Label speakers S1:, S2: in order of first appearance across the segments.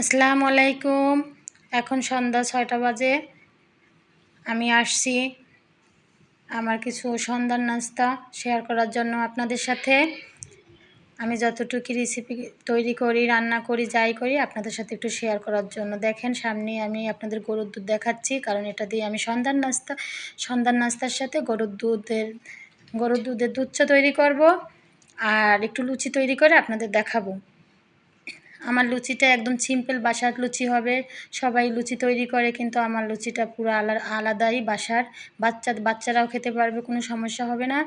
S1: আসসালামু আলাইকুম। এখন সন্ধ্যা ছয়টা বাজে। আমি আসছি আমার কিছু সন্ধ্যার নাস্তা শেয়ার করার জন্য আপনাদের সাথে। আমি যতটুকু রেসিপি তৈরি করি, রান্না করি, যাই করি, আপনাদের সাথে একটু শেয়ার করার জন্য। দেখেন, সামনে আমি আপনাদের গরুর দুধ দেখাচ্ছি, কারণ এটা দিয়ে আমি সন্ধ্যার নাস্তা, সন্ধ্যার নাস্তার সাথে গরুর দুধের গরুর দুধের দুধ তৈরি করব, আর একটু লুচি তৈরি করে আপনাদের দেখাবো। আমার লুচিটা একদম সিম্পল বাসার লুচি হবে। সবাই লুচি তৈরি করে, কিন্তু আমার লুচিটা পুরো আলাদা আলাদাই বাসার। বাচ্চা, বাচ্চারাও খেতে পারবে, কোনো সমস্যা হবে না।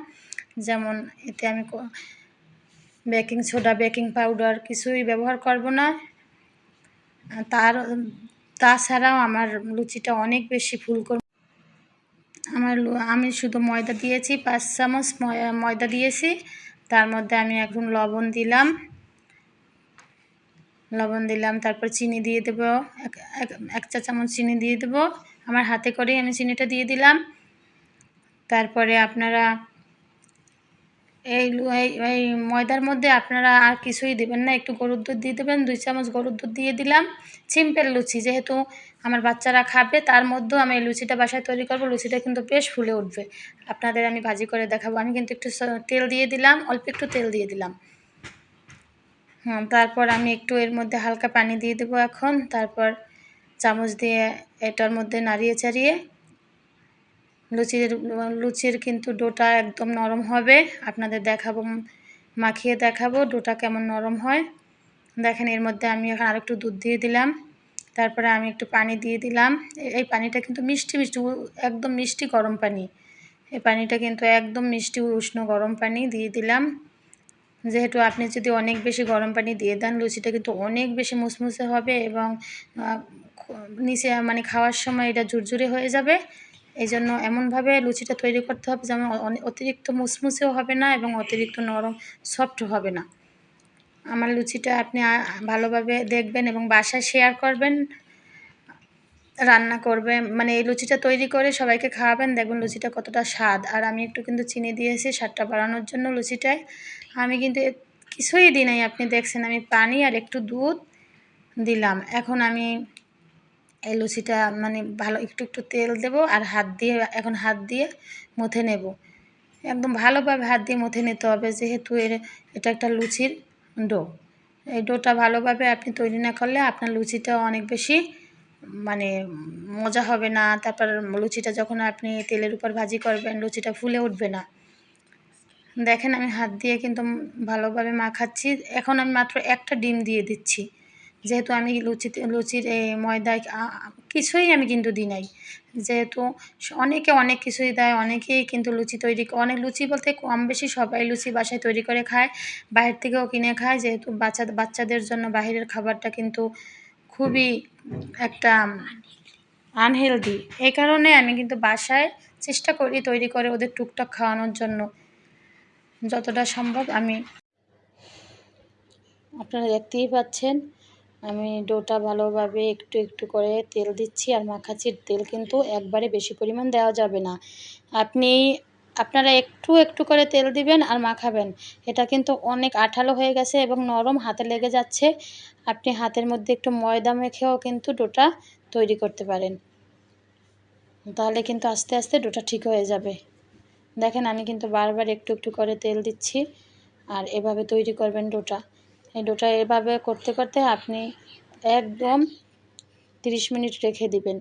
S1: যেমন এতে আমি বেকিং সোডা বেকিং পাউডার কিছুই ব্যবহার করব না। তার, তাছাড়াও আমার লুচিটা অনেক বেশি ফুলকো আমার আমি শুধু ময়দা দিয়েছি, পাঁচ চামচ ময়দা দিয়েছি। তার মধ্যে আমি এখন লবণ দিলাম। লবণ দিলাম, তারপর চিনি দিয়ে দেবো। এক চা চামচ চিনি দিয়ে দেবো। আমার হাতে করেই আমি চিনিটা দিয়ে দিলাম। তারপরে আপনারা এই এই ময়দার মধ্যে আপনারা আর কিছুই দেবেন না, একটু গরুর দুধ দিয়ে দেবেন, দুই চামচ গরুর দুধ দিয়ে দিলাম। সিম্পল লুচি, যেহেতু আমার বাচ্চারা খাবে, তার মধ্যেও আমি এই লুচিটা বাসায় তৈরি করব, লুচিটা কিন্তু বেশ ফুলে উঠবে। আপনাদের আমি ভাজি করে দেখাবো। আমি কিন্তু একটু তেল দিয়ে দিলাম, অল্প একটু তেল দিয়ে দিলাম। তারপর আমি একটু এর মধ্যে হালকা পানি দিয়ে দেবো এখন। তারপর চামচ দিয়ে এটার মধ্যে নাড়িয়ে চাড়িয়ে লুচির লুচির কিন্তু ডোটা একদম নরম হবে। আপনাদের দেখাবো, মাখিয়ে দেখাবো ডোটা কেমন নরম হয়। দেখেন এর মধ্যে আমি এখন আরেকটু দুধ দিয়ে দিলাম। তারপরে আমি একটু পানি দিয়ে দিলাম। এই পানিটা কিন্তু মিষ্টি মিষ্টি একদম মিষ্টি গরম পানি। এই পানিটা কিন্তু একদম মিষ্টি, উষ্ণ গরম পানি দিয়ে দিলাম। যেহেতু আপনি যদি অনেক বেশি গরম পানি দিয়ে দেন, লুচিটা কিন্তু অনেক বেশি মুসমুসে হবে এবং নিচে মানে খাওয়ার সময় এটা ঝুরঝুরে হয়ে যাবে। এই জন্য এমনভাবে লুচিটা তৈরি করতে হবে যেমন অতিরিক্ত মুসমুসেও হবে না এবং অতিরিক্ত নরম, সফট হবে না। আমার লুচিটা আপনি ভালোভাবে দেখবেন এবং বাসায় শেয়ার করবেন। রান্না করবে। মানে এই লুচিটা তৈরি করে সবাইকে খাওয়াবেন। দেখবেন লুচিটা কতটা স্বাদ। আর আমি একটু কিন্তু চিনি দিয়েছি স্বাদটা বাড়ানোর জন্য লুচিটায়। আমি কিন্তু কিছুই দিই নাই। আপনি দেখছেন আমি পানি আর একটু দুধ দিলাম। এখন আমি এই লুচিটা মানে ভালো একটু একটু তেল দেব আর হাত দিয়ে, এখন হাত দিয়ে মথে নেব। একদম ভালোভাবে হাত দিয়ে মথে নিতে হবে। যেহেতু এর, এটা একটা লুচির ডো। এই ডোটা ভালোভাবে আপনি তৈরি না করলে আপনার লুচিটা অনেক বেশি মানে মজা হবে না, তারপর লুচিটা যখন আপনি তেলের উপর ভাজি করবেন, লুচিটা ফুলে উঠবে না। দেখেন আমি হাত দিয়ে কিন্তু ভালোভাবে মাখাচ্ছি। এখন আমি মাত্র একটা ডিম দিয়ে দিচ্ছি। যেহেতু আমি লুচিতে, লুচির ময়দায় কিছুই আমি কিন্তু দিই নাই। যেহেতু অনেকে অনেক কিছুই দেয়, অনেকেই কিন্তু লুচি তৈরি অনেক লুচি বলতে কম বেশি সবাই লুচি বাসায় তৈরি করে খায়, বাইরের থেকেও কিনে খায়। যেহেতু বাচ্চা, বাচ্চাদের জন্য বাহিরের খাবারটা কিন্তু খুবই একটা আনহেলদি এই কারণে আমি কিন্তু বাসায় চেষ্টা করি তৈরি করে ওদের টুকটাক খাওয়ানোর জন্য। যতটা সম্ভব আমি আপনারা দেখতেই পাচ্ছেন, আমি ডোটা ভালোভাবে একটু একটু করে তেল দিচ্ছি আর মাখাচ্ছি। তেল কিন্তু একবারে বেশি পরিমাণ দেওয়া যাবে না। আপনি আপনারা একটু একটু করে তেল দিবেন আর মাখাবেন। এটা কিন্তু অনেক আঠালো হয়ে গেছে এবং নরম হাতে লেগে যাচ্ছে। আপনি হাতের মধ্যে একটু ময়দা মেখেও কিন্তু ডোটা তৈরি করতে পারেন। তাহলে কিন্তু আস্তে আস্তে ডোটা ঠিক হয়ে যাবে। দেখেন আমি কিন্তু বারবার একটু একটু করে তেল দিচ্ছি আর এভাবে তৈরি করবেন ডোটা। এই ডোটা এভাবে করতে করতে আপনি একদম তিরিশ মিনিট রেখে দিবেন।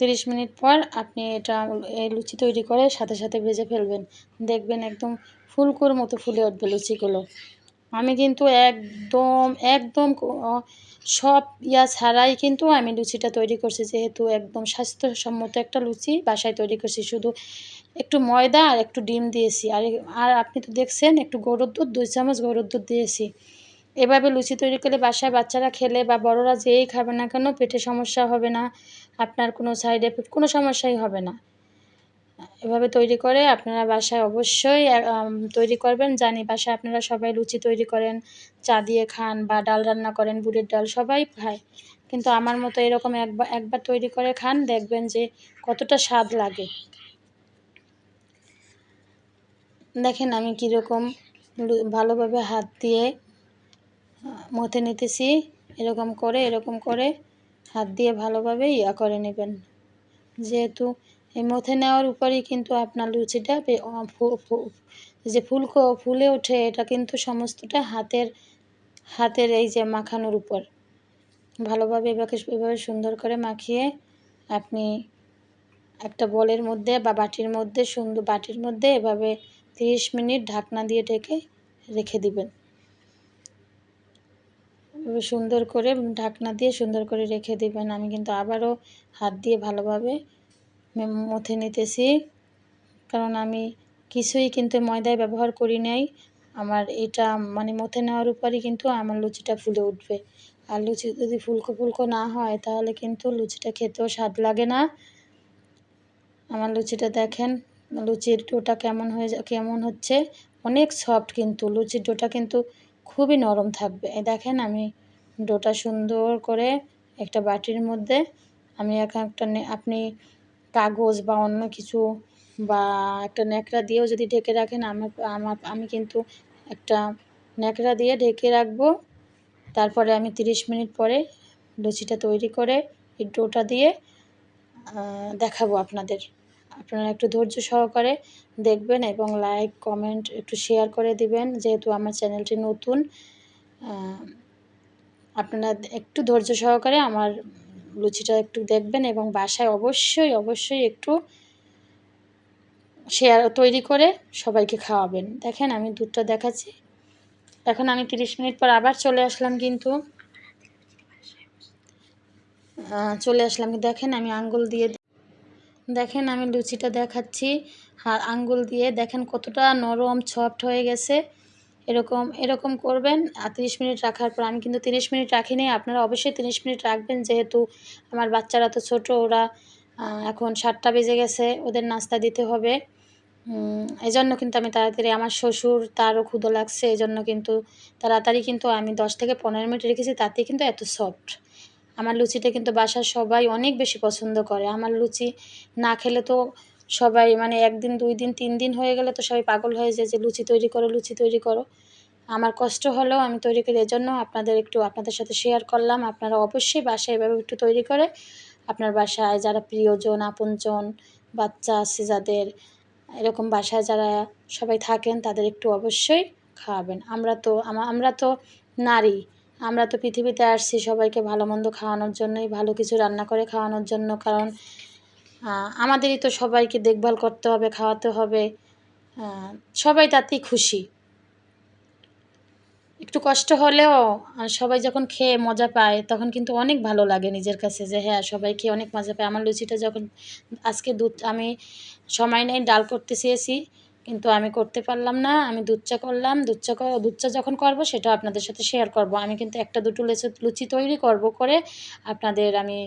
S1: তিরিশ মিনিট পর আপনি এটা, এই লুচি তৈরি করে সাথে সাথে ভেজে ফেলবেন। দেখবেন একদম ফুলকোর মতো ফুলে উঠবে লুচিগুলো। আমি কিন্তু একদম একদম সব ইয়া ছাড়াই কিন্তু আমি লুচিটা তৈরি করছি। যেহেতু একদম স্বাস্থ্যসম্মত একটা লুচি বাসায় তৈরি করছি। শুধু একটু ময়দা আর একটু ডিম দিয়েছি। আর আর আপনি তো দেখছেন একটু গরুর দুধ, দুই চামচ গরুর দুধ দিয়েছি। এভাবে লুচি তৈরি করলে বাসায় বাচ্চারা খেলে বা বড়রা যেই খাবে না কেন পেটে সমস্যা হবে না। আপনার কোনো সাইড এফেক্ট কোনো সমস্যাই হবে না। এভাবে তৈরি করে আপনারা বাসায় অবশ্যই তৈরি করবেন। জানি বাসায় আপনারা সবাই লুচি তৈরি করেন, চা দিয়ে খান বা ডাল রান্না করেন বুড়ির ডাল, সবাই খায়। কিন্তু আমার মতো এরকম একবার একবার তৈরি করে খান, দেখবেন যে কতটা স্বাদ লাগে। দেখেন আমি কীরকম ভালোভাবে হাত দিয়ে মথে নিতেছি, এরকম করে এরকম করে। হাত দিয়ে ভালোভাবে ইয়া করে নেবেন। যেহেতু এই মথে নেওয়ার উপরেই কিন্তু আপনার লুচিটা যে ফুলকো, ফুলে ওঠে, এটা কিন্তু সমস্তটা হাতের হাতের এই যে মাখানোর উপর। ভালোভাবে এভাবে এভাবে সুন্দর করে মাখিয়ে আপনি একটা বলের মধ্যে বা বাটির মধ্যে সুন্দর, বাটির মধ্যে এভাবে তিরিশ মিনিট ঢাকনা দিয়ে ঢেকে রেখে দিবেন। সুন্দর করে ঢাকনা দিয়ে সুন্দর করে রেখে দিবেন। আমি কিন্তু আবারও হাত দিয়ে ভালোভাবে মথে নিতেছি। কারণ আমি কিছুই কিন্তু ময়দায় ব্যবহার করি নাই। আমার এটা মানে মথে নেওয়ার উপরই কিন্তু আমার লুচিটা ফুলে উঠবে। আর লুচি যদি ফুলকো ফুলকো না হয়, তাহলে কিন্তু লুচিটা খেতেও স্বাদ লাগে না। আমার লুচিটা দেখেন, লুচির ডোটা কেমন হয়ে কেমন হচ্ছে। অনেক সফট কিন্তু, লুচির ডোটা কিন্তু খুবই নরম থাকবে। দেখেন আমি ডোটা সুন্দর করে একটা বাটির মধ্যে আমি এখন একটা আপনি কাগজ বা অন্য কিছু বা একটা ন্যাকড়া দিয়েও যদি ঢেকে রাখেন আমার আমার আমি কিন্তু একটা ন্যাকড়া দিয়ে ঢেকে রাখব। তারপরে আমি তিরিশ মিনিট পরে লুচিটা তৈরি করে এই ডোটা দিয়ে দেখাবো আপনাদের। আপনারা একটু ধৈর্য সহকারে দেখবেন এবং লাইক কমেন্ট একটু শেয়ার করে দিবেন। যেহেতু আমার চ্যানেলটি নতুন আপনারা একটু ধৈর্য সহকারে আমার লুচিটা একটু দেখবেন এবং বাসায় অবশ্যই অবশ্যই একটু শেয়ার তৈরি করে সবাইকে খাওয়াবেন। দেখেন আমি দুধটা দেখাচ্ছি। এখন আমি তিরিশ মিনিট পর আবার চলে আসলাম কিন্তু। চলে আসলাম। দেখেন আমি আঙ্গুল দিয়ে দেখেন আমি লুচিটা দেখাচ্ছি। আর আঙ্গুল দিয়ে দেখেন কতটা নরম, সফট হয়ে গেছে। এরকম এরকম করবেন। আর তিরিশ মিনিট রাখার পর আমি কিন্তু তিরিশ মিনিট রাখিনি। আপনারা অবশ্যই তিরিশ মিনিট রাখবেন। যেহেতু আমার বাচ্চারা তো ছোট, ওরা এখন সাতটা বেজে গেছে। ওদের নাস্তা দিতে হবে। এই জন্য কিন্তু আমি তাড়াতাড়ি আমার শ্বশুর, তারও ক্ষুদো লাগছে। এই জন্য কিন্তু তাড়াতাড়ি কিন্তু আমি দশ থেকে পনেরো মিনিট রেখেছি। তাতে কিন্তু এত সফট। আমার লুচিটা কিন্তু বাসার সবাই অনেক বেশি পছন্দ করে। আমার লুচি না খেলে তো সবাই মানে একদিন, দুই দিন, তিন দিন হয়ে গেলে তো সবাই পাগল হয়ে যায় যে লুচি তৈরি করো, লুচি তৈরি করো। আমার কষ্ট হলেও আমি তৈরি করি, এজন্য আপনাদের একটু আপনাদের সাথে শেয়ার করলাম। আপনারা অবশ্যই বাসায় এভাবে একটু তৈরি করে আপনার বাসায় যারা প্রিয়জন, আপনজন, বাচ্চা আছে যাদের, এরকম বাসায় যারা সবাই থাকেন তাদের একটু অবশ্যই খাওয়াবেন। আমরা তো আমরা তো নারী। আমরা তো পৃথিবীতে আসছি সবাইকে ভালো মন্দ খাওয়ানোর জন্যই, ভালো কিছু রান্না করে খাওয়ানোর জন্য। কারণ আমাদেরই তো সবাইকে দেখভাল করতে হবে, খাওয়াতে হবে। সবাই তাতেই খুশি। একটু কষ্ট হলেও সবাই যখন খেয়ে মজা পায়, তখন কিন্তু অনেক ভালো লাগে নিজের কাছে যে হ্যাঁ সবাই খেয়ে অনেক মজা পায়। আমার লুচিটা যখন আজকে দুধ, আমি সময় নেই ডাল করতে চেয়েছি কিন্তু আমি করতে পারলাম না, আমি দুধ চা করলাম দুধ চা দুধ চা যখন করব সেটা আপনাদের সাথে শেয়ার করব। আমি কিন্তু একটা দুটো লেচি, লুচি তৈরি করব করে আপনাদের আমি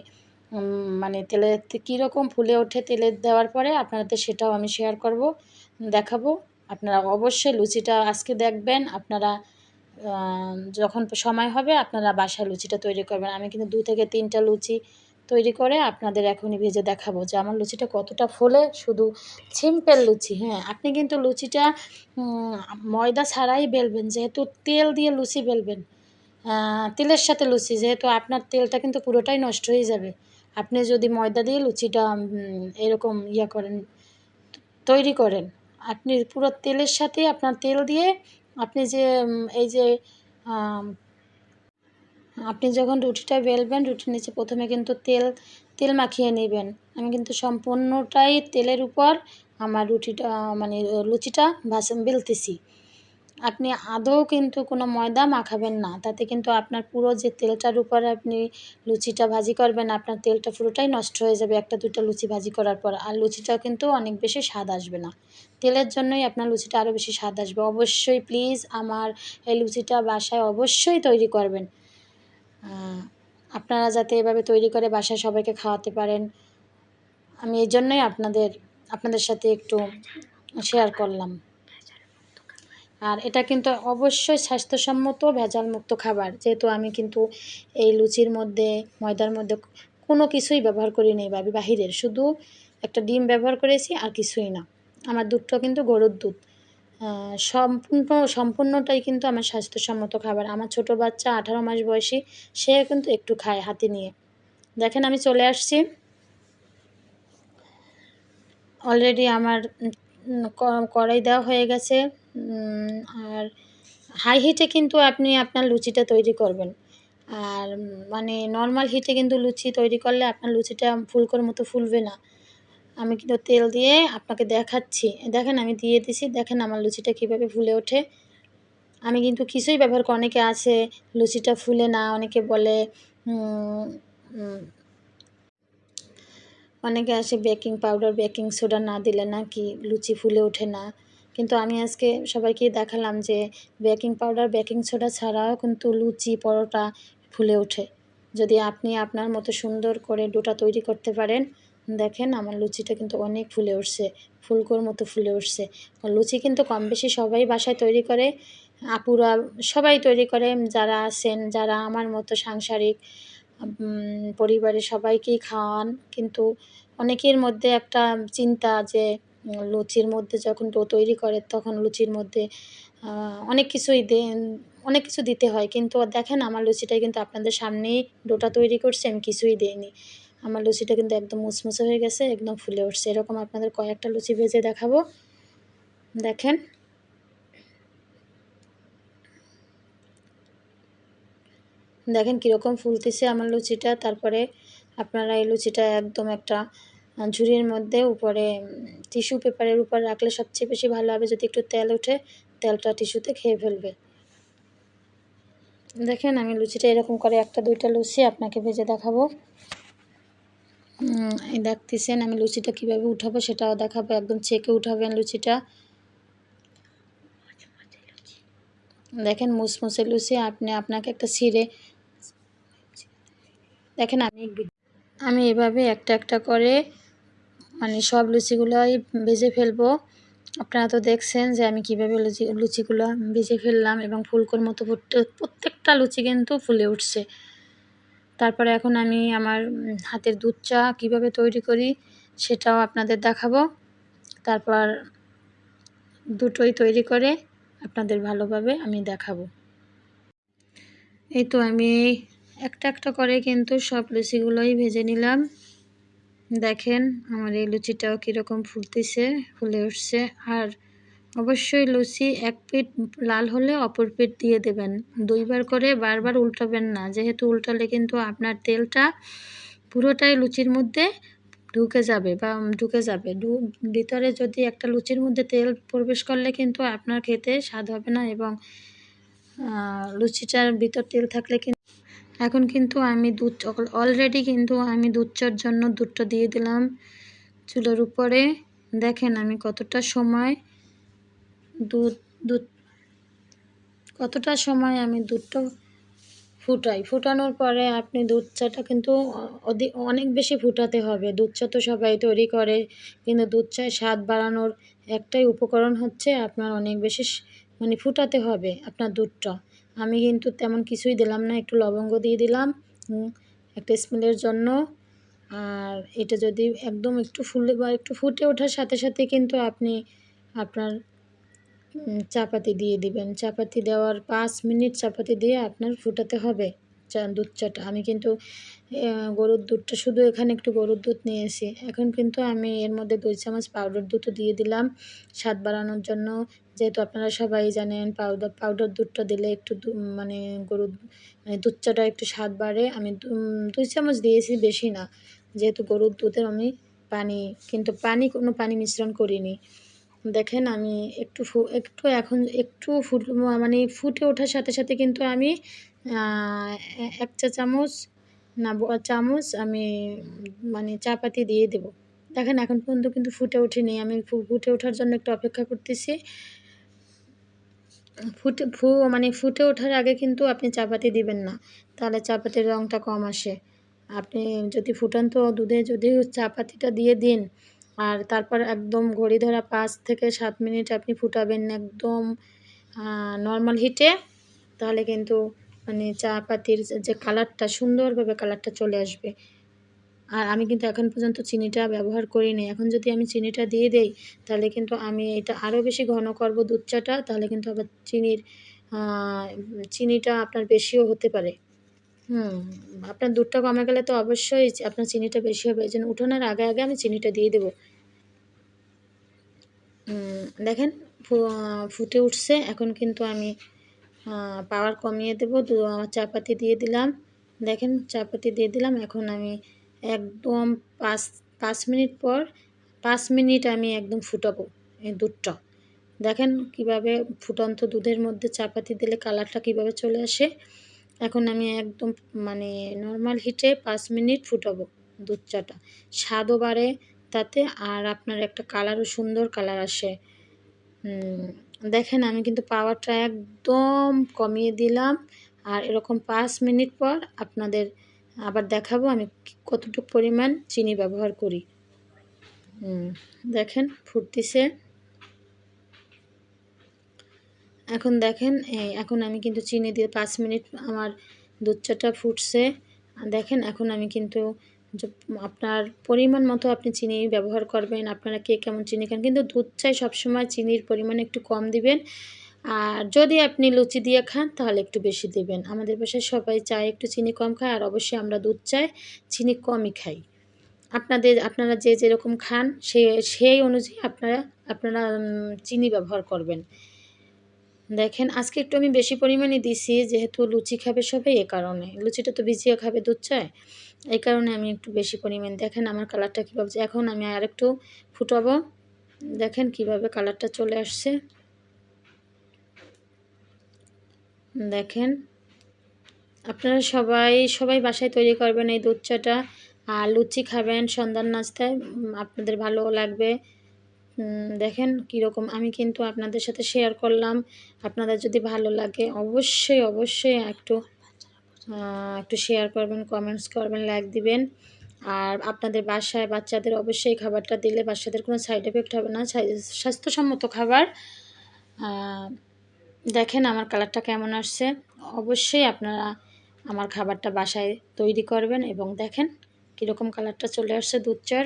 S1: মানে তেলে কীরকম ফুলে ওঠে তেলে দেওয়ার পরে আপনাদের সেটাও আমি শেয়ার করব, দেখাবো। আপনারা অবশ্যই লুচিটা আজকে দেখবেন, আপনারা যখন সময় হবে আপনারা বাসায় লুচিটা তৈরি করবেন। আমি কিন্তু দু থেকে তিনটা লুচি তৈরি করে আপনাদের এখনই ভেজে দেখাবো যে আমার লুচিটা কতটা ফোলে, শুধু সিম্পল লুচি হ্যাঁ। আপনি কিন্তু লুচিটা ময়দা ছাড়াই বেলবেন, যেহেতু তেল দিয়ে লুচি বেলবেন তেলের সাথে লুচি, যেহেতু আপনার তেলটা কিন্তু পুরোটাই নষ্ট হয়ে যাবে। আপনি যদি ময়দা দিয়ে লুচিটা এরকম ইয়া করেন, তৈরি করেন, আপনি পুরো তেলের সাথে আপনার তেল দিয়ে আপনি যে এই যে আপনি যখন রুটিটা বেলবেন, রুটির নিচে প্রথমে কিন্তু তেল তেল মাখিয়ে নেবেন। আমি কিন্তু সম্পূর্ণটাই তেলের উপর আমার রুটিটা মানে লুচিটা ভাসা, বেলতেছি। আপনি আদৌ কিন্তু কোনো ময়দা মাখাবেন না, তাতে কিন্তু আপনার পুরো যে তেলটার উপর আপনি লুচিটা ভাজি করবেন, আপনার তেলটা পুরোটাই নষ্ট হয়ে যাবে একটা দুটো লুচি ভাজি করার পর। আর লুচিটাও কিন্তু অনেক বেশি স্বাদ আসবে না। তেলের জন্যই আপনার লুচিটা আরও বেশি স্বাদ আসবে। অবশ্যই প্লিজ আমার এই লুচিটা বাসায় অবশ্যই তৈরি করবেন। আপনারা যাতে এভাবে তৈরি করে বাসায় সবাইকে খাওয়াতে পারেন, আমি এই জন্যই আপনাদের আপনাদের সাথে একটু শেয়ার করলাম। আর এটা কিন্তু অবশ্যই স্বাস্থ্যসম্মত ভেজালমুক্ত খাবার, যেহেতু আমি কিন্তু এই লুচির মধ্যে, ময়দার মধ্যে কোনো কিছুই ব্যবহার করি নি বা বাহিরের। শুধু একটা ডিম ব্যবহার করেছি আর কিছুই না। আমার দুধটা কিন্তু গরুর দুধ। সম্পূর্ণ, সম্পূর্ণটাই কিন্তু আমার স্বাস্থ্যসম্মত খাবার। আমার ছোট বাচ্চা আঠারো মাস বয়সী সে কিন্তু একটু খায় হাতে নিয়ে। দেখেন, আমি চলে আসছি। অলরেডি আমার কড়াই দেওয়া হয়ে গেছে। আর হাই হিটে কিন্তু আপনি আপনার লুচিটা তৈরি করবেন। আর মানে নর্মাল হিটে কিন্তু লুচি তৈরি করলে আপনার লুচিটা ফুলকোর মতো ফুলবে না। আমি কিন্তু তেল দিয়ে আপনাকে দেখাচ্ছি। দেখেন আমি দিয়ে দিছি, দেখেন আমার লুচিটা কীভাবে ফুলে ওঠে। আমি কিন্তু কিছুই ব্যবহার করি অনেকে আছে, লুচিটা ফুলে না, অনেকে বলে অনেকে আসে বেকিং পাউডার, বেকিং সোডা না দিলে না কি লুচি ফুলে ওঠে না। কিন্তু আমি আজকে সবাইকে দেখালাম যে বেকিং পাউডার, বেকিং সোডা ছাড়াও কিন্তু লুচি, পরোটা ফুলে ওঠে। যদি আপনি আপনার মতো সুন্দর করে ডোটা তৈরি করতে পারেন দেখেন আমার লুচিটা কিন্তু অনেক ফুলে উঠছে, ফুলকোর মতো ফুলে উঠছে। লুচি কিন্তু কম বেশি সবাই বাসায় তৈরি করে, আপুরা সবাই তৈরি করে, যারা আছেন, যারা আমার মতো সাংসারিক পরিবারের সবাইকেই খাওয়ান। কিন্তু অনেকের মধ্যে একটা চিন্তা যে, লুচির মধ্যে যখন ডো তৈরি করে, তখন লুচির মধ্যে অনেক কিছুই দে, অনেক কিছু দিতে হয়। কিন্তু দেখেন আমার লুচিটাই কিন্তু আপনাদের সামনেই ডোটা তৈরি করছি, আমি কিছুই দিইনি। আমার লুচিটা কিন্তু একদম মুচমুচে হয়ে গেছে, একদম ফুলে উঠছে। এরকম আপনাদের কয়েকটা লুচি ভেজে দেখাবো। দেখেন। দেখেন কীরকম ফুলতেছে আমার লুচিটা। তারপরে আপনারা এই লুচিটা একদম একটা ঝুড়ির মধ্যে উপরে টিস্যু পেপারের উপর রাখলে সবচেয়ে বেশি ভালো হবে। যদি একটু তেল ওঠে, তেলটা টিস্যুতে খেয়ে ফেলবে। দেখেন আমি লুচিটা এরকম করে একটা, দুইটা লুচি আপনাকে ভেজে দেখাবো। দেখতেছেন আমি লুচিটা কীভাবে উঠাবো সেটাও দেখাবো, একদম চেকে উঠাবেন লুচিটা। দেখেন মুসমুসে লুচি, আপনি আপনাকে একটা ছিঁড়ে দেখেন আমি আমি এভাবে একটা একটা করে মানে সব লুচিগুলোই ভেজে ফেলব। আপনারা তো দেখছেন যে আমি কীভাবে লুচি লুচিগুলো ভেজে ফেললাম এবং ফুলকোর মতো প্রত্যেক- প্রত্যেকটা লুচি কিন্তু ফুলে উঠছে। তারপরে এখন আমি আমার হাতের দুধ চা কীভাবে তৈরি করি সেটাও আপনাদের দেখাবো। তারপর দুটোই তৈরি করে আপনাদের ভালোভাবে আমি দেখাবো। এই তো আমি একটা একটা করে কিন্তু সব লুচিগুলোই ভেজে নিলাম। দেখেন আমার এই লুচিটাও কীরকম ফুলতেছে, ফুলে উঠছে। আর অবশ্যই লুচি এক পিঠ লাল হলে অপর পিঠ দিয়ে দেবেন। দুইবার করে বারবার উল্টাবেন না। যেহেতু উল্টালে কিন্তু আপনার তেলটা পুরোটাই লুচির মধ্যে ঢুকে যাবে বা ঢুকে যাবে। ভিতরে যদি একটা লুচির মধ্যে তেল প্রবেশ করলে কিন্তু আপনার খেতে স্বাদ হবে না এবং লুচিটার ভিতর তেল থাকলে কিন্তু এখন কিন্তু আমি দুধ অলরেডি কিন্তু আমি দুধ চার জন্য দুধটা দিয়ে দিলাম চুলোর উপরে। দেখেন আমি কতটা সময় দুধ দুধ। কতটা সময় আমি দুধটা ফুটাই? ফুটানোর পরে আপনি দুধ চাটা কিন্তু অনেক বেশি ফুটাতে হবে। দুধ চা তো সবাই তৈরি করে, কিন্তু দুধ চায় স্বাদ বাড়ানোর একটাই উপকরণ হচ্ছে আপনার অনেক বেশি মানে ফুটাতে হবে আপনার দুধটা। আমি কিন্তু তেমন কিছুই দিলাম না, একটু লবঙ্গ দিয়ে দিলাম একটা স্মেলের জন্য। আর এটা যদি একদম একটু ফুলে বা একটু ফুটে ওঠার সাথে সাথে কিন্তু আপনি আপনার চাপাতি দিয়ে দিবেন। চাপাতি দেওয়ার পাঁচ মিনিট চাপাতি দিয়ে আপনার ফুটাতে হবে চা, দুধ চাটা। আমি কিন্তু গরুর দুধটা শুধু এখানে একটু গরুর দুধ নিয়েছি। এখন কিন্তু আমি এর মধ্যে দুই চামচ পাউডার দুধও দিয়ে দিলাম। স্বাদ বাড়ানোর জন্য যেহেতু আপনারা সবাই জানেন পাউডার পাউডার দুধটা দিলে একটু মানে গরুর মানে দুধ চাটা একটু স্বাদ বাড়ে। আমি দুই চামচ দিয়েছি বেশি না। যেহেতু গরুর দুধের আমি পানি, কিন্তু পানি, কোনো পানি মিশ্রণ করিনি। দেখেন আমি একটু ফু, একটু এখন একটু ফুট মানে ফুটে ওঠার সাথে সাথে কিন্তু আমি এক চা চামচ না চামচ আমি মানে চা পাতি দিয়ে দেব। দেখেন এখন পর্যন্ত কিন্তু ফুটে ওঠেনি। আমি ফুটে ওঠার জন্য একটু অপেক্ষা করতেছি। ফুটে, ফু মানে ফুটে ওঠার আগে কিন্তু আপনি চা পাতি দিবেন না। তাহলে চা পাতির রঙটা কম আসে। আপনি যদি ফুটন্ত দুধে যদি চা পাতিটা দিয়ে দিন আর তারপর একদম ঘড়ি ধরা পাঁচ থেকে সাত মিনিট আপনি ফুটাবেন একদম নর্মাল হিটে তাহলে কিন্তু মানে চা পাতির যে- কালারটা সুন্দরভাবে কালারটা চলে আসবে। আর আমি কিন্তু এখন পর্যন্ত চিনিটা ব্যবহার করিনি এখন যদি আমি চিনিটা দিয়ে দেই, তাহলে কিন্তু আমি এটা আরও বেশি ঘন করব দুধ চাটা, তাহলে কিন্তু আবার চিনির চিনিটা আপনার বেশিও হতে পারে। হুম, আপনার দুধটা কমে গেলে তো অবশ্যই আপনার চিনিটা বেশি হবে। এই জন্য উঠানোর আগে আগে আমি চিনিটা দিয়ে দেবো। দেখেন ফুটে উঠছে। এখন কিন্তু আমি পাওয়ার কমিয়ে দেবো। আমার চাপাতি দিয়ে দিলাম। দেখেন, চাপাতি দিয়ে দিলাম। এখন আমি একদম পাঁচ পাঁচ মিনিট পর, পাঁচ মিনিট আমি একদম ফুটাবো এই দুধটা। দেখেন কীভাবে ফুটন্ত দুধের মধ্যে চাপাতি দিলে কালারটা কীভাবে চলে আসে। এখন আমি একদম মানে নর্মাল হিটে পাঁচ মিনিট ফুটাবো দুধ চাটা স্বাদও বাড়ে তাতে আর আপনার একটা কালারও সুন্দর কালার আসে। দেখেন আমি কিন্তু পাওয়ারটা একদম কমিয়ে দিলাম। আর এরকম পাঁচ মিনিট পর আপনাদের আবার দেখাবো আমি কতটুকু পরিমাণ চিনি ব্যবহার করি। দেখেন ফুটতিছে। এখন দেখেন এখন আমি কিন্তু চিনি দিয়ে পাঁচ মিনিট আমার দুধ চাটা ফুটছে। দেখেন, এখন আমি কিন্তু আপনার পরিমাণ মতো আপনি চিনি ব্যবহার করবেন, আপনারা কে কেমন চিনি খান। কিন্তু দুধ চাই সবসময় চিনির পরিমাণ একটু কম দিবেন। আর যদি আপনি লুচি দিয়ে খান, তাহলে একটু বেশি দিবেন। আমাদের বাসায় সবাই চায় একটু চিনি কম খায়, আর অবশ্যই আমরা দুধ চাই, চিনি কমই খাই। আপনাদের, আপনারা যে যেরকম খান, সে, সেই অনুযায়ী আপনারা আপনারা চিনি ব্যবহার করবেন। দেখেন, আজকে একটু আমি বেশি পরিমাণে দিছি, যেহেতু লুচি খাবে সবাই এ কারণে। লুচিটা তো ভিজিয়ে খাবে দুধ চায়। এই কারণে আমি একটু বেশি পরিমাণ, দেখেন আমার কালারটা কীভাবে এখন আমি আর একটু ফুটাবো। দেখেন কীভাবে কালারটা চলে আসছে। দেখেন, আপনারা সবাই সবাই বাসায় তৈরি করবেন এই দুধ চাটা। আর লুচি খাবেন সন্ধ্যার নাস্তায়, আপনাদের ভালো লাগবে। দেখেন কীরকম। আমি কিন্তু আপনাদের সাথে শেয়ার করলাম। আপনাদের যদি ভালো লাগে, অবশ্যই অবশ্যই একটু একটু শেয়ার করবেন কমেন্টস করবেন লাইক দিবেন। আর আপনাদের বাসায় বাচ্চাদের অবশ্যই খাবারটা দিলে বাচ্চাদের কোনো সাইড এফেক্ট হবে না স্বাস্থ্যসম্মত খাবার। দেখেন আমার কালারটা কেমন আসছে। অবশ্যই আপনারা আমার খাবারটা বাসায় তৈরি করবেন এবং দেখেন কীরকম কালারটা চলে আসছে দুধ চার।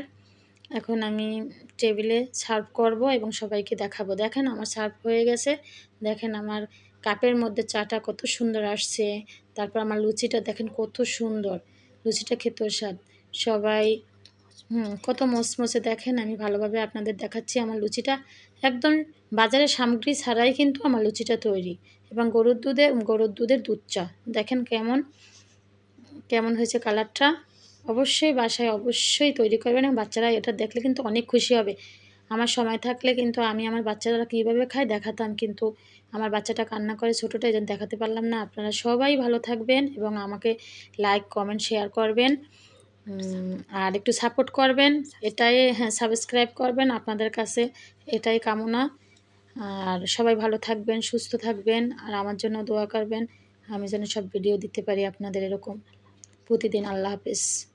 S1: এখন আমি টেবিলে সার্ভ করব এবং সবাইকে দেখাবো। দেখেন আমার সার্ভ হয়ে গেছে। দেখেন আমার কাপের মধ্যে চাটা কত সুন্দর আসছে। তারপর আমার লুচিটা দেখেন কত সুন্দর। লুচিটা খেতেও স্বাদ। সবাই কত মসমসে দেখেন। আমি ভালোভাবে আপনাদের দেখাচ্ছি আমার লুচিটা। একদম বাজারের সামগ্রী ছাড়াই কিন্তু আমার লুচিটা তৈরি। এবং গরুর দুধে গরুর দুধের দুধ চা। দেখেন কেমন কেমন হয়েছে কালারটা। অবশ্যই বাসায় অবশ্যই তৈরি করবেন এবং বাচ্চারা এটা দেখলে কিন্তু অনেক খুশি হবে। আমার সময় থাকলে কিন্তু আমি আমার বাচ্চারা কীভাবে খায় দেখাতাম কিন্তু আমার বাচ্চাটা কান্না করে ছোটোটা এই দেখাতে পারলাম না। আপনারা সবাই ভালো থাকবেন এবং আমাকে লাইক কমেন্ট শেয়ার করবেন। আর একটু সাপোর্ট করবেন। এটাই হ্যাঁ সাবস্ক্রাইব করবেন আপনাদের কাছে। এটাই কামনা। আর সবাই ভালো থাকবেন, সুস্থ থাকবেন আর আমার জন্য দোয়া করবেন। আমি যেন সব ভিডিও দিতে পারি আপনাদের এরকম। প্রতিদিন আল্লাহ হাফেজ।